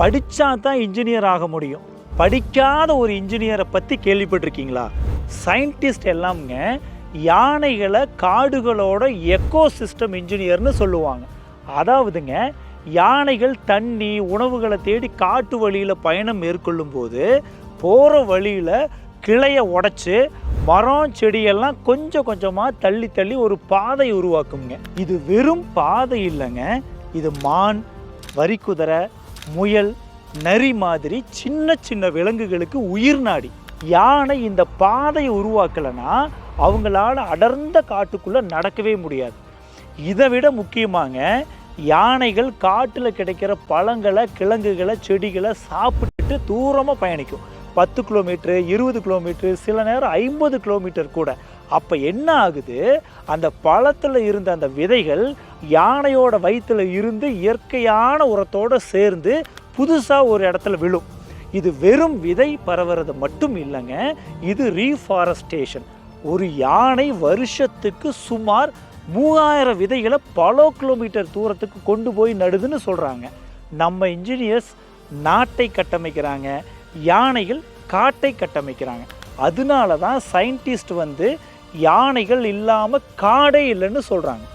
படித்தா தான் இன்ஜினியர் ஆக முடியும். படிக்காத ஒரு இன்ஜினியரை பற்றி கேள்விப்பட்டிருக்கீங்களா? சயின்டிஸ்ட் எல்லாம்ங்க யானைகளை காடுகளோட எக்கோ சிஸ்டம் இன்ஜினியர்னு சொல்லுவாங்க. அதாவதுங்க யானைகள் தண்ணி உணவுகளை தேடி காட்டு வழியில் பயணம் மேற்கொள்ளும் போது போகிற வழியில் கிளையை உடச்சி மரம் செடியெல்லாம் கொஞ்சம் கொஞ்சமாக தள்ளி தள்ளி ஒரு பாதை உருவாக்குங்க. இது வெறும் பாதை இல்லைங்க இது மான் வரிக்குதிரை முயல் நரி மாதிரி சின்ன சின்ன விலங்குகளுக்கு உயிர் நாடி யானை இந்த பாதையை உருவாக்கலைன்னா அவங்களால அடர்ந்த காட்டுக்குள்ளே நடக்கவே முடியாது. இதை விட முக்கியமாக யானைகள் காட்டில் கிடைக்கிற பழங்களை கிழங்குகளை செடிகளை சாப்பிட்டுட்டு தூரமாக பயணிக்கும். பத்து கிலோமீட்ரு இருபது கிலோமீட்ரு சில நேரம் ஐம்பது கிலோமீட்டர் கூட. அப்போ என்ன ஆகுது? அந்த பழத்தில் இருந்த அந்த விதைகள் யானையோட வயிற்றில் இருந்து இயற்கையான உரத்தோடு சேர்ந்து புதுசாக ஒரு இடத்துல விழும். இது வெறும் விதை பரவுறது மட்டும் இல்லைங்க இது ரீஃபாரஸ்டேஷன் ஒரு யானை வருஷத்துக்கு சுமார் மூவாயிரம் விதைகளை பல கிலோமீட்டர் தூரத்துக்கு கொண்டு போய் நடுதுன்னு சொல்கிறாங்க நம்ம இன்ஜினியர்ஸ் நாட்டை கட்டமைக்கிறாங்க யானைகள் காட்டை கட்டமைக்கிறாங்க. அதனால தான் சயின்டிஸ்ட் வந்து யானைகள் இல்லாமல் காடே இல்லைன்னு சொல்கிறாங்க